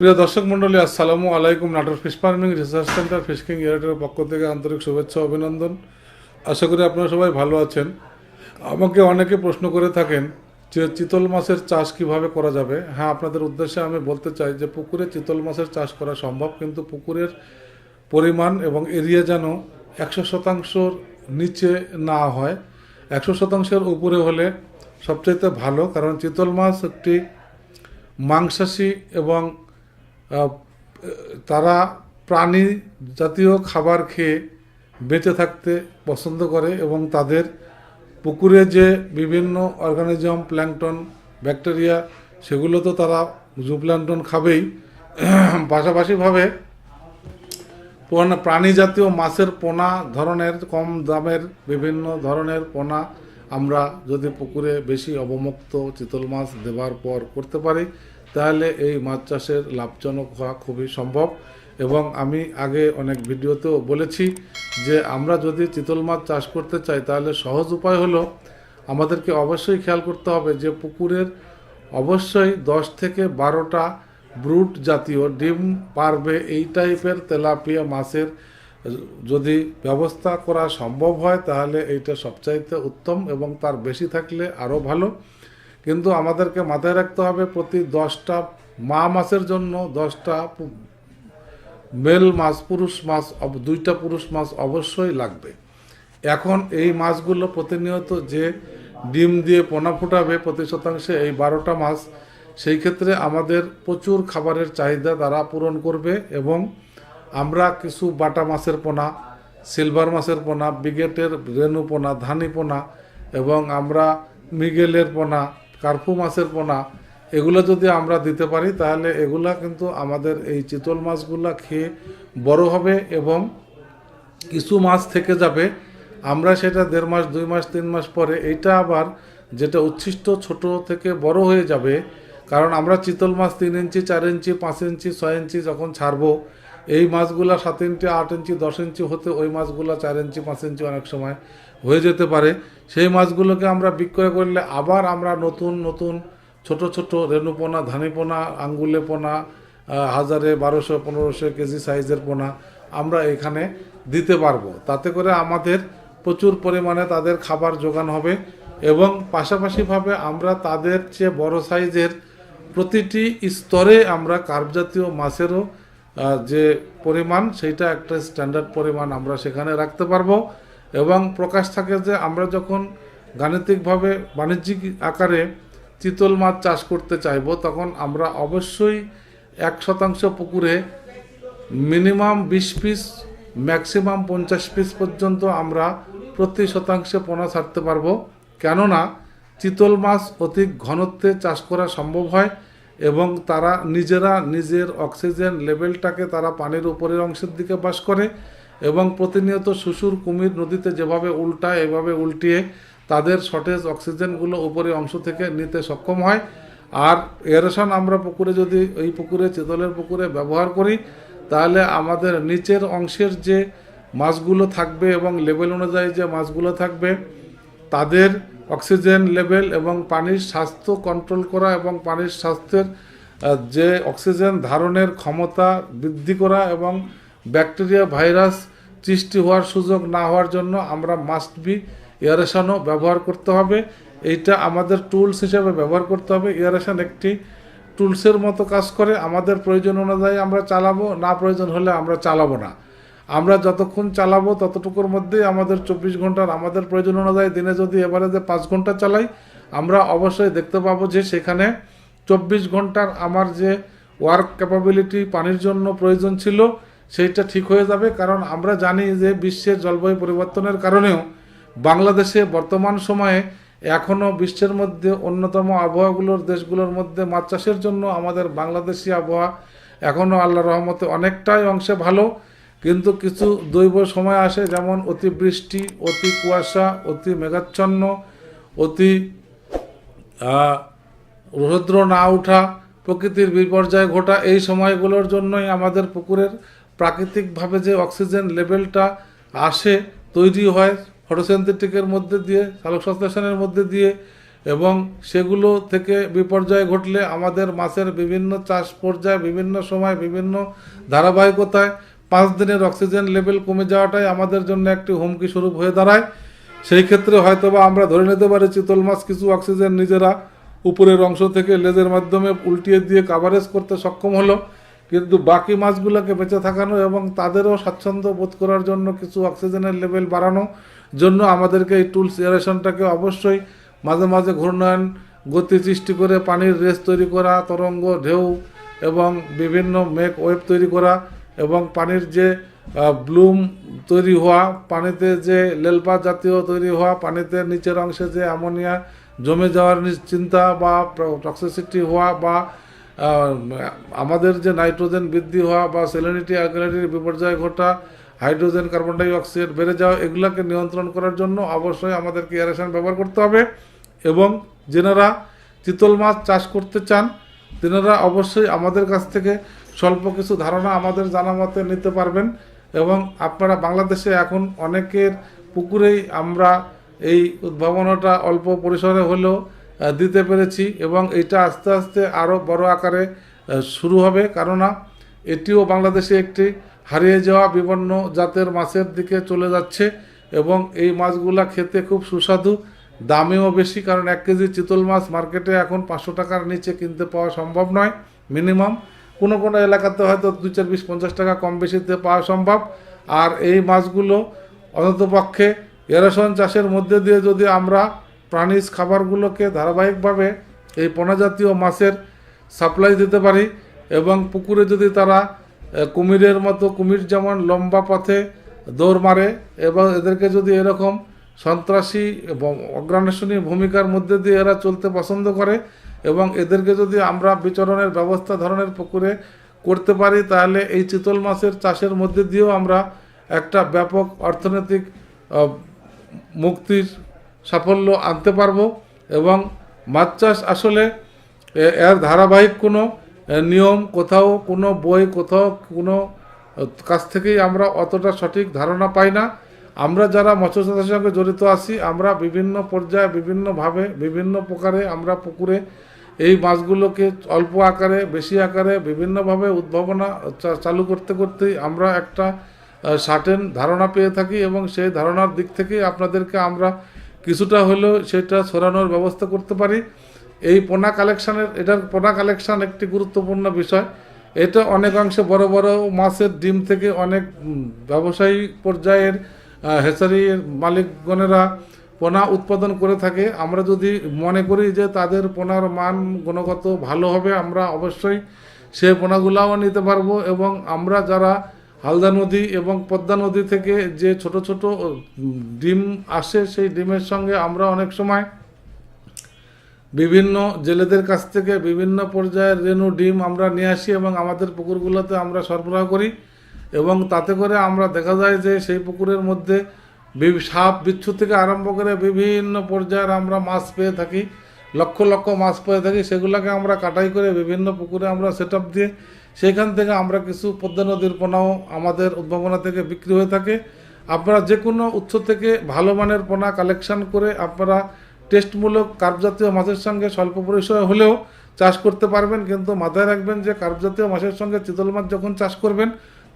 প্রিয় দর্শক মন্ডলী আসসালামু আলাইকুম। Natore fish farming research centre Fish King এয়ারটের পক্ষ থেকে আন্তরিক শুভেচ্ছা, অভিনন্দন। আশা করি আপনারা সবাই ভালো আছেন। আমাকে অনেকে প্রশ্ন করে থাকেন যে চিতল মাছের চাষ কীভাবে করা যাবে? হ্যাঁ আপনাদের উদ্দেশ্যে আমি বলতে চাই যে পুকুরে চিতল মাছের চাষ করা সম্ভব, কিন্তু পুকুরের পরিমাণ এবং এরিয়া যেন একশো শতাংশর নিচে না হয়। একশো শতাংশের উপরে হলে সবচাইতে ভালো, কারণ চিতল মাছ একটি মাংসাশী এবং তারা প্রাণী জাতীয় খাবার খেয়ে বেঁচে থাকতে পছন্দ করে এবং তাদের পুকুরে যে বিভিন্ন অর্গানিজম, প্ল্যাংটন, ব্যাকটেরিয়া, সেগুলো তো তারা জুপ্ল্যাংটন খাবেই। পাশাপাশিভাবে প্রাণী জাতীয় মাছের পোনা ধরনের, কম দামের বিভিন্ন ধরনের পোনা আমরা যদি পুকুরে বেশি অবমুক্ত চিতল মাছ দেওয়ার পর করতে পারি তাহলে এই মাছ চাষের লাভজনক হওয়া খুবই সম্ভব। এবং আমি আগে অনেক ভিডিওতেও বলেছি যে আমরা যদি চিতল মাছ চাষ করতে চাই, তাহলে সহজ উপায় হলো আমাদেরকে অবশ্যই খেয়াল করতে হবে যে পুকুরের অবশ্যই দশ থেকে বারোটা ব্রুট জাতীয় ডিম পারবে। এই টাইপের তেলাপিয়া মাছের যদি ব্যবস্থা করা সম্ভব হয়, তাহলে এইটা সবচাইতে উত্তম এবং তার বেশি থাকলে আরও ভালো। কিন্তু আমাদেরকে মাথায় রাখতে হবে প্রতি দশটা মা মাছের জন্য দশটা মেল মাছ পুরুষ মাছ দুইটা পুরুষ মাছ অবশ্যই লাগবে। এখন এই মাছগুলো প্রতিনিয়ত যে ডিম দিয়ে পোনা ফুটাবে প্রতি শতাংশে এই বারোটা মাছ সেই ক্ষেত্রে আমাদের প্রচুর খাবারের চাহিদা তারা পূরণ করবে এবং আমরা কিছু বাটা মাছের পোনা, সিলভার মাছের পোনা, বিগেটের রেনু পোনা, ধানি পোনা এবং আমরা মিগেলের পোনা কার্পু মাছের পোনা, এগুলো যদি আমরা দিতে পারি, তাহলে এগুলা কিন্তু আমাদের এই চিতল মাছগুলা খেয়ে বড় হবে এবং কিছু মাছ থেকে যাবে। আমরা সেটা দেড় মাস, দুই মাস, তিন মাস পরে এইটা আবার যেটা উচ্ছিষ্ট ছোট থেকে বড় হয়ে যাবে, কারণ আমরা চিতল মাছ তিন ইঞ্চি, চার ইঞ্চি, পাঁচ ইঞ্চি, ছয় ইঞ্চি যখন ছাড়বো এই মাছগুলা সাত ইঞ্চি, আট ইঞ্চি, দশ ইঞ্চি হতে ওই মাছগুলা চার ইঞ্চি, পাঁচ ইঞ্চি অনেক সময় হয়ে যেতে পারে। সেই মাছগুলোকে আমরা বিক্রয় করলে আবার আমরা নতুন নতুন ছোট ছোট রেণুপোনা, ধানিপোনা আঙ্গুলে পোনা হাজারে বারোশো, পনেরোশো কেজি সাইজের পোনা আমরা এখানে দিতে পারব। তাতে করে আমাদের প্রচুর পরিমাণে তাদের খাবার যোগান হবে এবং পাশাপাশিভাবে আমরা তাদের চেয়ে বড় সাইজের প্রতিটি স্তরে আমরা কার্ব জাতীয় মাছেরও যে পরিমাণ, সেইটা একটা স্ট্যান্ডার্ড পরিমাণ আমরা সেখানে রাখতে পারব। এবং প্রকাশ থাকে যে আমরা যখন গাণিতিকভাবে বাণিজ্যিক আকারে চিতল মাছ চাষ করতে চাইব, তখন আমরা অবশ্যই এক শতাংশ পুকুরে মিনিমাম বিশ পিস, ম্যাক্সিমাম পঞ্চাশ পিস পর্যন্ত আমরা প্রতি শতাংশে পোনা ছাড়তে পারব। কেননা, চিতল মাছ অতি ঘনত্বে চাষ করা সম্ভব হয়। এবং তারা নিজেরা নিজের অক্সিজেন লেভেলটাকে তারা পানির উপরের অংশের দিকে বাস করে এবং প্রতিনিয়ত শুশুর কুমির নদীতে যেভাবে উল্টায়, এভাবে উল্টিয়ে তাদের শর্টেজ অক্সিজেনগুলো উপরে অংশ থেকে নিতে সক্ষম হয়। আর এরেশন আমরা পুকুরে যদি, এই পুকুরে, চিতলের পুকুরে ব্যবহার করি, তাহলে আমাদের নিচের অংশের যে মাছগুলো থাকবে এবং লেভেল অনুযায়ী যে মাছগুলো থাকবে, তাদের অক্সিজেন লেভেল এবং পানির স্বাস্থ্য কন্ট্রোল করা এবং পানির স্বাস্থ্যের যে অক্সিজেন ধারণের ক্ষমতা বৃদ্ধি করা এবং ব্যাকটেরিয়া ভাইরাস সৃষ্টি হওয়ার সুযোগ না হওয়ার জন্য আমরা মাস্ট বি এয়ারেশনও ব্যবহার করতে হবে। এইটা আমাদের টুলস হিসেবে ব্যবহার করতে হবে। এয়ারেশন একটি টুলসের মতো কাজ করে। আমাদের প্রয়োজন অনুযায়ী আমরা চালাবো, না প্রয়োজন হলে আমরা চালাবো না। আমরা যতক্ষণ চালাবো ততটুকুর মধ্যেই আমাদের চব্বিশ ঘণ্টার আমাদের প্রয়োজন অনুযায়ী দিনে যদি এবারে যে পাঁচ ঘণ্টা চালাই, আমরা অবশ্যই দেখতে পাবো যে সেখানে চব্বিশ ঘণ্টার আমার যে ওয়ার্ক ক্যাপাবিলিটি পানির জন্য প্রয়োজন ছিল, সেইটা ঠিক হয়ে যাবে। কারণ আমরা জানি যে বিশ্বের জলবায়ু পরিবর্তনের কারণেও বাংলাদেশে বর্তমান সময়ে এখনও বিশ্বের মধ্যে অন্যতম আবহাওয়াগুলোর দেশগুলোর মধ্যে মাছ চাষের জন্য আমাদের বাংলাদেশি আবহাওয়া এখনও আল্লাহ রহমতে অনেকটাই অংশে ভালো। কিন্তু কিছু দৈব সময় আসে, যেমন অতিবৃষ্টি অতি কুয়াশা, অতি মেঘাচ্ছন্ন, অতি রৌদ্র না ওঠা প্রকৃতির বিপর্যয় ঘটা। এই সময়গুলোর জন্যই আমাদের পুকুরের প্রাকৃতিকভাবে যে অক্সিজেন লেভেলটা আসে, তৈরি হয় ফটোসেন্থেটিকের মধ্যে দিয়ে সালোক সংশ্লেষণের মধ্যে দিয়ে, এবং সেগুলো থেকে বিপর্যয় ঘটলে আমাদের মাছের বিভিন্ন চাষ পর্যায়ে, বিভিন্ন সময়, বিভিন্ন ধারাবাহিকতায় পাঁচ দিনের অক্সিজেন লেভেল কমে যাওয়াটাই আমাদের জন্য একটি হুমকি স্বরূপ হয়ে দাঁড়ায়। সেই ক্ষেত্রে হয়তোবা আমরা ধরে নিতে পারি চিতল মাছ কিছু অক্সিজেন নিজেরা উপরের অংশ থেকে লেজের মাধ্যমে উল্টিয়ে দিয়ে কাভারেজ করতে সক্ষম হলো। কিন্তু বাকি মাছগুলোকে বেঁচে থাকানো এবং তাদেরও স্বাচ্ছন্দ্য বোধ করার জন্য কিছু অক্সিজেনের লেভেল বাড়ানো জন্য আমাদেরকে এই টুলস এয়ারেশনটাকে অবশ্যই মাঝে মাঝে ঘূর্ণায়ন গতি সৃষ্টি করে, পানির রেস তৈরি করা, তরঙ্গ, ঢেউ এবং বিভিন্ন মেঘ ওয়েব তৈরি করা এবং পানির যে ব্লুম তৈরি হওয়া, পানিতে যে লেলপা জাতীয় তৈরি হওয়া, পানিতে নিচের অংশে যে অ্যামোনিয়া জমে যাওয়ার চিন্তা বা টক্সিসিটি হওয়া বা আমাদের যে নাইট্রোজেন বৃদ্ধি হওয়া বা সেলিনিটি অ্যালকালিটির বিপর্যয় ঘটা, হাইড্রোজেন কার্বন ডাইঅক্সাইড বেড়ে যাওয়া, এগুলোকে নিয়ন্ত্রণ করার জন্য অবশ্যই আমাদেরকে এয়ারেশন ব্যবহার করতে হবে। এবং যেনারা চিতল মাছ চাষ করতে চান, তেনারা অবশ্যই আমাদের কাছ থেকে স্বল্প কিছু ধারণা আমাদের জানা মতে নিতে পারবেন এবং আপনারা বাংলাদেশে এখন অনেকের পুকুরেই আমরা এই উদ্ভাবনাটা অল্প পরিসরে হলেও দিতে পেরেছি এবং এটা আস্তে আস্তে আরও বড় আকারে শুরু হবে। কেননা এটিও বাংলাদেশে একটি হারিয়ে যাওয়া বিভিন্ন জাতের মাছের দিকে চলে যাচ্ছে এবং এই মাছগুলা খেতে খুব সুস্বাদু, দামেও বেশি, কারণ এক কেজি চিতল মাছ মার্কেটে এখন পাঁচশো টাকার নিচে কিনতে পাওয়া সম্ভব নয়, মিনিমাম। কোনো কোনো এলাকাতে হয়তো দু চার বিশ পঞ্চাশ টাকা কম বেশিতে পাওয়া সম্ভব। আর এই মাছগুলো অন্ততপক্ষে এরাসন চাষের মধ্যে দিয়ে যদি আমরা প্রাণীজ খাবারগুলোকে ধারাবাহিকভাবে এই পোনা জাতীয় মাছের সাপ্লাই দিতে পারি এবং পুকুরে যদি তারা কুমিরের মতো, কুমির যেমন লম্বা পথে দৌড় মারে এবং এদেরকে যদি এরকম সন্ত্রাসী এবং অগ্রাণী ভূমিকার মধ্যে দিয়ে এরা চলতে পছন্দ করে এবং এদেরকে যদি আমরা বিচরণের ব্যবস্থা ধরনের পুকুরে করতে পারি, তাহলে এই চিতল মাছের চাষের মধ্যে দিয়েও আমরা একটা ব্যাপক অর্থনৈতিক মুক্তির সাফল্য আনতে পারব। এবং মাছ চাষ আসলে এর ধারাবাহিক কোনো নিয়ম, কোথাও কোনো বই, কোথাও কোনো কাছ থেকেই আমরা অতটা সঠিক ধারণা পাই না। আমরা যারা মৎস্য চাষের সঙ্গে জড়িত আছি, আমরা বিভিন্ন পর্যায়ে, বিভিন্নভাবে, বিভিন্ন প্রকারে আমরা পুকুরে এই মাছগুলোকে অল্প আকারে, বেশি আকারে, বিভিন্নভাবে উদ্ভাবনা চালু করতে করতেই আমরা একটা সার্টেন ধারণা পেয়ে থাকি এবং সেই ধারণার দিক থেকে আপনাদেরকে আমরা কিছুটা হলেও সেটা সরানোর ব্যবস্থা করতে পারি। এই পোনা কালেকশানের, এটার পোনা কালেকশান একটি গুরুত্বপূর্ণ বিষয়। এটা অনেকাংশে বড় বড় মাছের ডিম থেকে অনেক ব্যবসায়ী পর্যায়ের হেচারির মালিকগণেরা পোনা উৎপাদন করে থাকে। আমরা যদি মনে করি যে তাদের পোনার মান গুণগত ভালো হবে, আমরা অবশ্যই সেই পোনাগুলাও নিতে পারব এবং আমরা যারা হালদা নদী এবং পদ্মা নদী থেকে যে ছোট ছোট ডিম আসে, সেই ডিমের সঙ্গে আমরা অনেক সময় বিভিন্ন জেলেদের কাছ থেকে বিভিন্ন পর্যায়ের রেণু ডিম আমরা নিয়ে আসি এবং আমাদের পুকুরগুলোতে আমরা সরবরাহ করি এবং তাতে করে আমরা দেখা যায় যে সেই পুকুরের মধ্যে সাপ বিচ্ছু থেকে আরম্ভ করে বিভিন্ন পর্যায়ের আমরা মাছ পেয়ে থাকি, লক্ষ লক্ষ মাছ পেয়ে থাকি, সেগুলোকে আমরা কাটাই করে বিভিন্ন পুকুরে আমরা সেট আপ দিয়ে সেখান থেকে আমরা কিছু পদ্মা নদীর পোনাও আমাদের উদ্ভাবনা থেকে বিক্রি হয়ে থাকে। আপনারা যে কোনো উৎস থেকে ভালো মানের পোনা কালেকশন করে আপনারা টেস্টমূলক কার্প জাতীয় মাছের সঙ্গে স্বল্প পরিসরে হলেও চাষ করতে পারবেন, কিন্তু মাথায় রাখবেন যে কার্প জাতীয় মাছের সঙ্গে চিতল মাছ যখন চাষ করবেন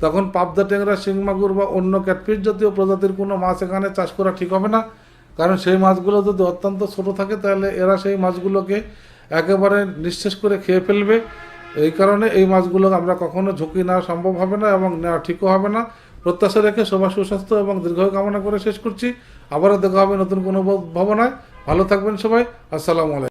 তখন পাবদা ট্যাংরা, শিং মাগুর বা অন্য ক্যাটফিশ জাতীয় প্রজাতির কোনো মাছ এখানে চাষ করা ঠিক হবে না। কারণ সেই মাছগুলো যদি অত্যন্ত ছোট থাকে, তাহলে এরা সেই মাছগুলোকে একেবারে নিঃশেষ করে খেয়ে ফেলবে। এই কারণে এই মাছগুলো আমরা কখনো ঝুঁকি নেওয়া সম্ভব হবে না এবং নেওয়া ঠিকও হবে না। প্রত্যাশা রেখে সবার সুস্বাস্থ্য এবং দীর্ঘায়ু কামনা করে শেষ করছি। আবারও দেখা হবে নতুন কোনো ভাবনায়। ভালো থাকবেন সবাই। আসসালামু আলাইকুম।